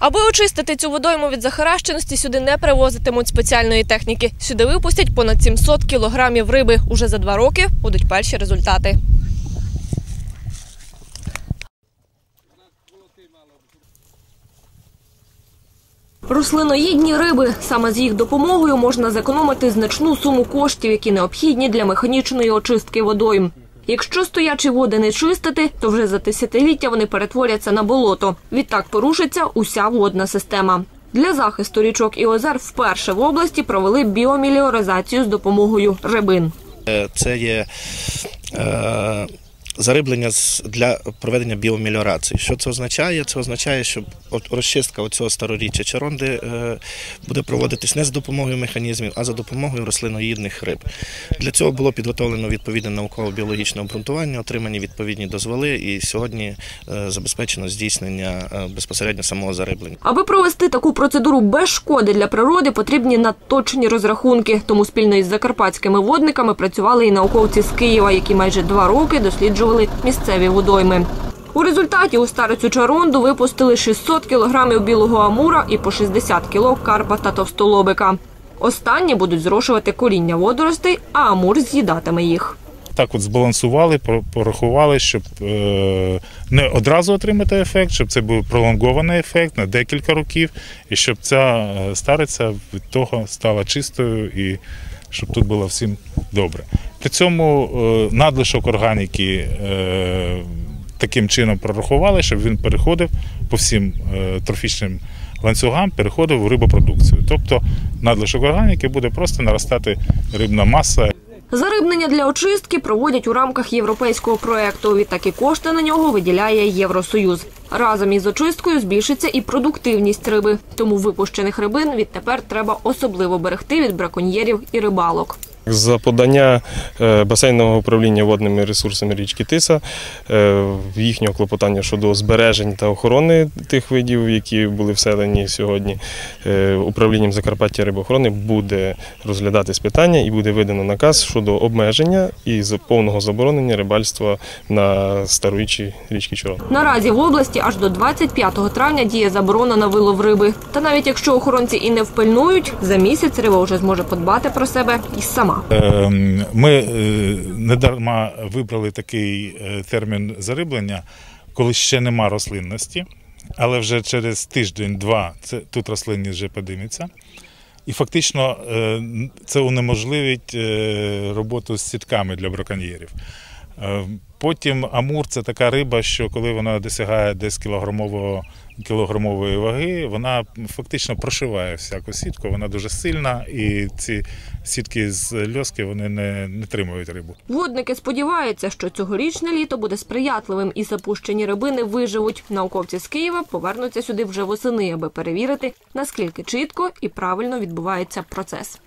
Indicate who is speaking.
Speaker 1: Аби очистити цю водойму від захаращеності, сюди не привозитимуть спеціальної техніки. Сюди випустять понад 700 кілограмів риби. Уже за два роки будуть перші результати. Рослиноїдні риби. Саме з їх допомогою можна зекономити значну суму коштів, які необхідні для механічної очистки водойм. Якщо стоячі води не чистити, то вже за десятиліття вони перетворяться на болото. Відтак порушиться уся водна система. Для захисту річок і озер вперше в області провели біоміліоризацію з допомогою рибин.
Speaker 2: Е, Це є е, зариблення для проведення біомеліорації. Що це означає? Це означає, що розчистка цього староріччя чаронди е, буде проводитись не за допомогою механізмів, а за допомогою рослиноїдних риб. Для цього було підготовлено відповідне науково-біологічне обґрунтування, отримані відповідні дозволи, і сьогодні е, забезпечено здійснення е, безпосередньо самого зариблення.
Speaker 1: Аби провести таку процедуру без шкоди для природи, потрібні надточні розрахунки. Тому спільно із закарпатськими водниками працювали і науковці з Києва, які майже два роки досліджували місцеві водойми. У результаті у старицю чаронду випустили 600 кілограмів білого амура і по 60 кіло карпа та товстолобика. Останні будуть зрошувати коріння водоростей, а амур з'їдатиме їх.
Speaker 3: Так от збалансували, порахували, щоб е, не одразу отримати ефект, щоб це був пролонгований ефект на декілька років, і щоб ця е, стариця від того стала чистою і щоб тут було всім добре. При цьому е, надлишок органіки е, таким чином прорахували, щоб він переходив по всім е, трофічним ланцюгам, переходив у рибопродукцію. Тобто надлишок органіки буде просто наростати рибна маса
Speaker 1: Зарибнення для очистки проводять у рамках європейського проекту. Відтак і кошти на нього виділяє Євросоюз. Разом із очисткою збільшиться і продуктивність риби. Тому випущених рибин відтепер треба особливо берегти від браконьєрів і рибалок.
Speaker 4: За подання е, басейнового управління водними ресурсами річки Тиса е, в їхнього клопотання щодо збережень та охорони тих видів, які були вселені сьогодні е, управлінням Закарпаття рибоохорони, буде розглядатись питання і буде видано наказ щодо обмеження і повного заборонення рибальства на старовічі річки Чорот.
Speaker 1: Наразі в області аж до 25 травня діє заборона на вилов риби. Та навіть якщо охоронці і не впильнують, за місяць риба вже зможе подбати про себе і сама.
Speaker 3: Ем, Ми е, недарма вибрали такий е, термін зариблення, коли ще нема рослинності, але вже через тиждень-два тут рослинність вже подиметься. І фактично е, це унеможливить роботу з сітками для браконьєрів. Потім амур це така риба, що коли вона досягає десь кілограмового, кілограмової ваги, вона фактично прошиває всяку сітку, вона дуже сильна, і ці сітки з льоски вони не, не тримують рибу.
Speaker 1: Водники сподіваються, що цьогорічне літо буде сприятливим і запущені рибини виживуть. Науковці з Києва повернуться сюди вже восени, аби перевірити, наскільки чітко і правильно відбувається процес.